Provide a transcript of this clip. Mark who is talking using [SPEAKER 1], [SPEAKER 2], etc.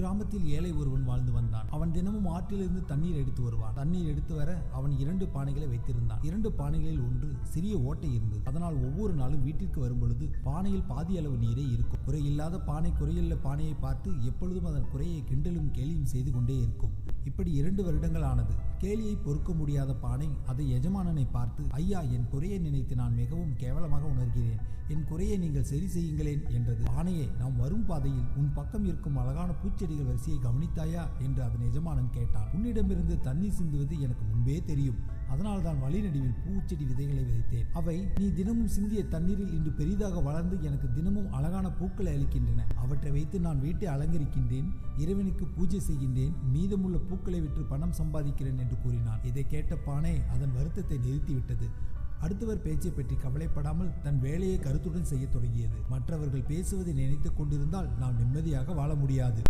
[SPEAKER 1] கிராமத்தில் ஏழை ஒருவன் வாழ்ந்து வந்தான். அவன் தினமும் ஆற்றிலிருந்து தண்ணீர் எடுத்து வருவான். தண்ணீர் எடுத்து வர அவன் இரண்டு பானைகளை வைத்திருந்தான். இரண்டு பானைகளில் ஒன்று சிறிய ஓட்டை இருந்தது. அதனால் ஒவ்வொரு நாளும் வீட்டிற்கு வரும்பொழுது பானையில் பாதி அளவு நீரே இருக்கும். குறையில்லாத பானை குறையுள்ள பானையை பார்த்து எப்பொழுதும் அதன் குறையை கிண்டலும் கேலியும் செய்து கொண்டே இருக்கும். இப்படி இரண்டு வருடங்கள் ஆனது. கேலியை பொறுக்க முடியாத பானை அதை எஜமானனை பார்த்து ஐயா என் குறையை நினைத்து நான் மிகவும் கேவலமாக உணர்கிறேன். என் குறையை நீங்கள் சரி செய்யுங்களேன் என்றது. பானையே நாம் வரும் பாதையில் உன் பக்கம் இருக்கும் அழகான பூச்செடிகள் வரிசையை கவனித்தாயா? என்று அதன் எஜமானன் கேட்டான். உன்னிடமிருந்து தண்ணீர் சிந்துவது எனக்கு முன்பே தெரியும். அதனால் தான் வழிநடுவில் பூச்செடி விதைகளை விதைத்தேன். அவை நீ தினமும் சிந்திய தண்ணீரில் இன்று பெரிதாக வளர்ந்து எனக்கு தினமும் அழகான பூக்களை அளிக்கின்றன. அவற்றை வைத்து நான் வீட்டை அலங்கரிக்கின்றேன் இறைவனுக்கு பூஜை செய்கின்றேன் மீதமுள்ள பூக்களை விற்று பணம் சம்பாதிக்கிறேன் என்று கூறினான். இதை கேட்ட பானை அதன் வருத்தத்தை நிறுத்திவிட்டது. அடுத்தவர் பேச்சை பற்றி கவலைப்படாமல் தன் வேலையை கருத்துடன் செய்யத் தொடங்கியது. மற்றவர்கள் பேசுவதை நினைத்துக் கொண்டிருந்தால் நாம் நிம்மதியாக வாழ முடியாது.